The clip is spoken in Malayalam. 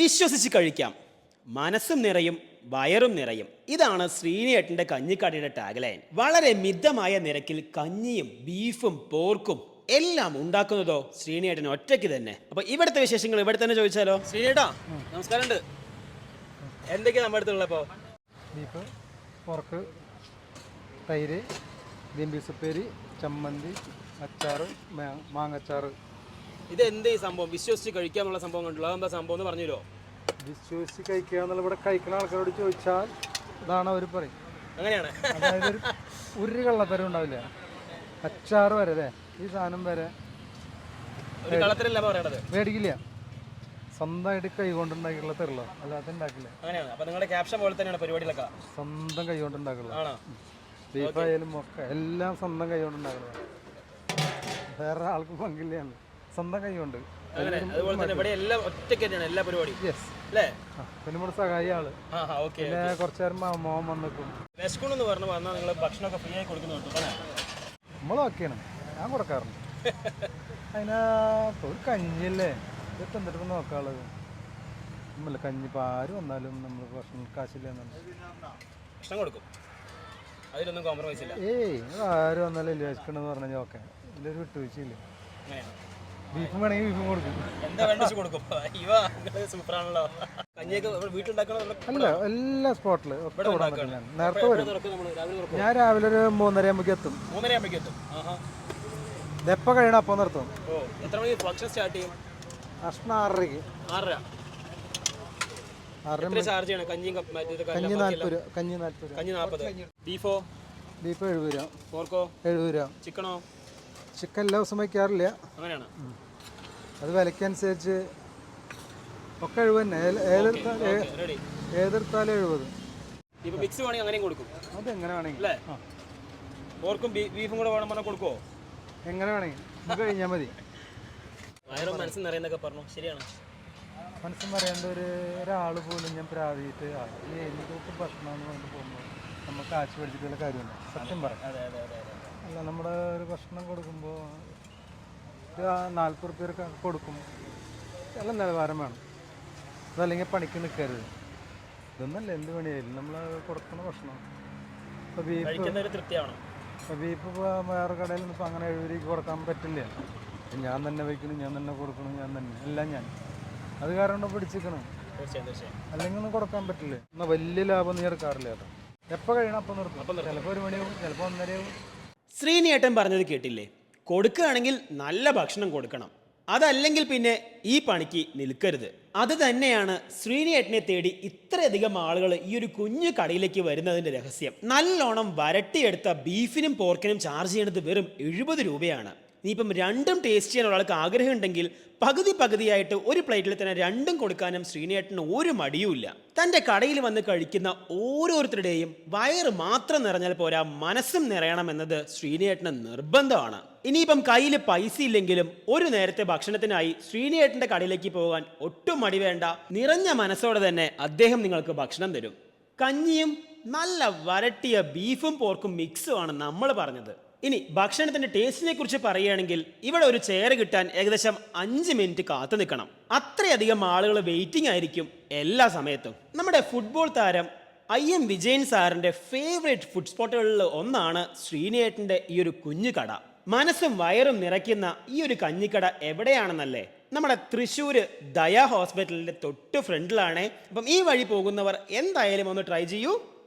വിശ്വസിച്ച് കഴിക്കാം മനസ്സും നിറയും വയറും നിറയും. ഇതാണ് ശ്രീനിയേട്ടന്റെ കഞ്ഞിക്കടയുടെ ടാഗ്ലൈൻ വളരെ മിതമായ നിരക്കിൽ കഞ്ഞിയും ബീഫും പോർക്കും എല്ലാം ഉണ്ടാക്കുന്നതോ ശ്രീനിയേട്ടൻ ഒറ്റയ്ക്ക് തന്നെ. അപ്പൊ ഇവിടുത്തെ വിശേഷങ്ങൾ ഇവിടെ തന്നെ ചോദിച്ചാലോ? ശ്രീനേട്ടാ നമസ്കാരമുണ്ട്. എന്തൊക്കെയാ നമ്മുടെ അടുത്തുള്ളപ്പോ ബീഫ് പോർക്ക് തൈര് ബീംബീസ് ഉപ്പേരി ചമ്മന്തി അച്ചാറ് മാങ്ങച്ചാറ്. ഇത് എന്ത് ഈ സംഭവം? വിശ്വസിച്ച് കഴിക്കാന്നുള്ള സംഭവം കണ്ടുള്ളൂ അതെന്താ സംഭവം എന്ന് പറഞ്ഞുതരുമോ? വിശ്വസിച്ച് കഴിക്കുക എന്നുള്ള ഇവിടെ കഴിക്കുന്ന ആൾക്കാരോട് ചോദിച്ചാൽ ഇതാണ് അവർ പറയും. അങ്ങനെയാണ്. അതായത് ഒരു കള്ളത്തരം ഉണ്ടാവില്ല. അച്ചാറ് വരെ അല്ലേ? ഈ സാധനം വരെ ഒരു കളത്തിലല്ല പറയണത്. മേടിക്കില്ല. സ്വന്തമായിട്ട് കൈ കൊണ്ടുണ്ടാക്കിയുള്ള തരുള്ളൂ അല്ലാതെ ഉണ്ടാക്കില്ല. അങ്ങനെയാണ്. അപ്പൊ നിങ്ങളുടെ ക്യാപ്ഷൻ പോലെ തന്നെയാണ് പരിപാടികളൊക്കെ. സ്വന്തം കൈ കൊണ്ടുണ്ടാക്കുള്ളൂ. ആണോ? ബീഫായാലും ഒക്കെ. എല്ലാം സ്വന്തം കൈ കൊണ്ടുണ്ടാക്കുന്നത് വേറെ ആൾക്ക് പങ്കില്ലാണ് സ്വന്തം കൈ കൊണ്ട് അങ്ങനെ അതുപോലെ തന്നെ ഇവിടെ എല്ലാം ഒറ്റയ്ക്ക് തന്നെയാണ് എല്ലാ പരിപാടിയും. യെസ് അല്ലേ? പിന്നെ നമ്മുടെ സഹായി ആൾ. പിന്നെ കുറച്ചു നേരം മോൻ വന്നിക്കും. പറഞ്ഞു വന്നാൽ നിങ്ങൾ ഭക്ഷണമൊക്കെ ഫ്രീ ആയി ഞാൻ കൊടുക്കാറുണ്ട്. അതിനാ ഒരു കഞ്ഞിയല്ലേ? ഇതൊക്കെ എന്തെടുത്ത് നോക്കാനുള്ളത് നമ്മളല്ല കഞ്ഞി ഇപ്പം ആര് വന്നാലും നമ്മൾ ഭക്ഷണം കാശില്ല ഭക്ഷണം കൊടുക്കും. അതിലൊന്നും കോംപ്രമൈസ് ഇല്ല. ഏയ് ആര് വന്നാലും വിചാരിക്കണമെന്ന് പറഞ്ഞാൽ ഓക്കെ. ഇതിലൊരു വിട്ടുവീഴ്ചയില്ല. ബീഫും വേണമെങ്കിൽ ബീഫും കൊടുക്കും. എന്താ വേണ്ട വെച്ച് കൊടുക്കും. ഇവ നിങ്ങൾ സൂപ്പറാണല്ലോ. കഞ്ഞിയൊക്കെ ഇവിടെ വീട്ടിലുണ്ടാക്കണോ? അല്ല എല്ലാ സ്പോട്ടിൽ ഒക്കെ നേരത്തെ വരും. ഞാൻ രാവിലെ ഒരു മൂന്നര ആകുമ്പോഴത്തും മൂന്നര ആകുമ്പോഴേക്കും എത്തും. ഇതെപ്പോൾ കഴിയണം അപ്പോൾ നിർത്തും ഓ എത്ര മണിക്ക് ഭക്ഷണം സ്റ്റാർട്ട് ചെയ്യും? ഭക്ഷണം ആറരയ്ക്ക്. ആറര. കഞ്ഞി എല്ലാം നാൽപ്പത് രൂപ കഞ്ഞി നാൽപ്പത് കഞ്ഞി നാൽപ്പത് ബീഫോ? ബീഫ് എഴുപത് രൂപ. പോർക്കോ? എഴുപത് രൂപ. ചിക്കനോ? ചിക്കൻ എല്ലാ ദിവസം വയ്ക്കാറില്ല. അങ്ങനെയാണ്. അത് വിലക്കനുസരിച്ച് ഒക്കെ എഴുപത് തന്നെ ഏതെടുത്താലും എഴുപത്. ഇപ്പൊ മിക്സ് വേണമെങ്കിൽ അങ്ങനെയും കൊടുക്കും. അത് എങ്ങനെ വേണമെങ്കിൽ അല്ലേ? ആ. പോർക്കും ബീ- ബീഫും കൂടെ വേണം പറഞ്ഞാൽ കൊടുക്കുമോ എങ്ങനെ വേണമെങ്കിൽ നമുക്ക് കഴിഞ്ഞാൽ മതി. വയറും മനസ്സും നിറയുന്നൊക്കെ പറഞ്ഞു. ശരിയാണ്. മനസ്സും പറയേണ്ട ഒരു ഒരാൾ പോലും ഞാൻ എനിക്ക് ഭക്ഷണം എന്ന് പോകുമ്പോൾ നമുക്ക് മേടിച്ചിട്ടുള്ള കാര്യമുണ്ട്. സത്യം പറയാം. അതെ അതെ അതെ. അല്ല നമ്മുടെ ഒരു ഭക്ഷണം കൊടുക്കുമ്പോൾ നാൽപ്പത് റുപ്യൊക്കെ കൊടുക്കും. നല്ല നിലവാരം വേണം. അതല്ലെങ്കിൽ പണിക്ക് നിൽക്കരുത്. ഇതൊന്നല്ല എന്ത് പണിയായാലും നമ്മൾ കൊടുക്കുന്ന ഭക്ഷണം. ഇപ്പോൾ ബീഫ് ഇപ്പോൾ ബീഫ് ഇപ്പോൾ വേറെ കടയിൽ നിന്ന് ഇപ്പോൾ അങ്ങനെ എഴുപത് രൂപയ്ക്ക് കൊടുക്കാൻ പറ്റില്ല. ഞാൻ തന്നെ വയ്ക്കണം ഞാൻ തന്നെ കൊടുക്കണം ഞാൻ തന്നെ. എല്ലാം ഞാൻ. അത് കാരണം പിടിച്ചിരിക്കണം. അല്ലെങ്കിൽ ഒന്നും കൊടുക്കാൻ പറ്റില്ല. എന്നാൽ വലിയ ലാഭം നീ എടുക്കാറില്ല കേട്ടോ. എപ്പോൾ കഴിയണം അപ്പം നിർത്തും ചിലപ്പോൾ ഒരു മണിയാവും ചിലപ്പോൾ ഒന്നരയാവും. ശ്രീനിയേട്ടൻ പറഞ്ഞത് കേട്ടില്ലേ? കൊടുക്കുകയാണെങ്കിൽ നല്ല ഭക്ഷണം കൊടുക്കണം. അതല്ലെങ്കിൽ പിന്നെ ഈ പണിക്ക് നിൽക്കരുത്. അത് തന്നെയാണ് ശ്രീനിയേട്ടനെ തേടി ഇത്രയധികം ആളുകൾ ഈ ഒരു കുഞ്ഞു കടയിലേക്ക് വരുന്നതിന്റെ രഹസ്യം. നല്ലോണം വരട്ടിയെടുത്ത ബീഫിനും പോർക്കിനും ചാർജ് ചെയ്യുന്നത് വെറും എഴുപത് രൂപയാണ്. ഇനിയിപ്പം രണ്ടും ടേസ്റ്റ് ചെയ്യാൻ ഒരാൾക്ക് ആഗ്രഹം ഉണ്ടെങ്കിൽ പകുതി പകുതിയായിട്ട് ഒരു പ്ലേറ്റിൽ തന്നെ രണ്ടും കൊടുക്കാനും ശ്രീനേട്ടന് ഒരു മടിയുമില്ല. തന്റെ കടയിൽ വന്ന് കഴിക്കുന്ന ഓരോരുത്തരുടെയും വയറ് മാത്രം നിറഞ്ഞാൽ പോരാ മനസ്സും നിറയണം നിറയണമെന്നത് ശ്രീനേട്ടന് നിർബന്ധമാണ്. ഇനിയിപ്പം കയ്യിൽ പൈസ ഇല്ലെങ്കിലും ഒരു നേരത്തെ ഭക്ഷണത്തിനായി ശ്രീനേട്ടന്റെ കടയിലേക്ക് പോകാൻ ഒട്ടും മടി വേണ്ട. നിറഞ്ഞ മനസ്സോടെ തന്നെ അദ്ദേഹം നിങ്ങൾക്ക് ഭക്ഷണം തരും. കഞ്ഞിയും നല്ല വരട്ടിയ ബീഫും പോർക്കും മിക്സുമാണ് നമ്മൾ പറഞ്ഞത്. ഇനി ഭക്ഷണത്തിന്റെ ടേസ്റ്റിനെ കുറിച്ച് പറയുകയാണെങ്കിൽ ഇവിടെ ഒരു ചെയർ കിട്ടാൻ ഏകദേശം അഞ്ച് മിനിറ്റ് കാത്തു നിൽക്കണം. അത്രയധികം ആളുകൾ വെയിറ്റിംഗ് ആയിരിക്കും എല്ലാ സമയത്തും. നമ്മുടെ ഫുട്ബോൾ താരം ഐ എം വിജയൻ സാറിന്റെ ഫേവറേറ്റ് ഫുഡ് സ്പോട്ടുകളിൽ ഒന്നാണ് ശ്രീനേട്ടന്റെ ഈ ഒരു കുഞ്ഞു കട. മനസ്സും വയറും നിറയ്ക്കുന്ന ഈ ഒരു കഞ്ഞിക്കട എവിടെയാണെന്നല്ലേ? നമ്മുടെ തൃശ്ശൂർ ദയ ഹോസ്പിറ്റലിന്റെ തൊട്ട് ഫ്രണ്ടിലാണ് അപ്പം ഈ വഴി പോകുന്നവർ എന്തായാലും ഒന്ന് ട്രൈ ചെയ്യൂ.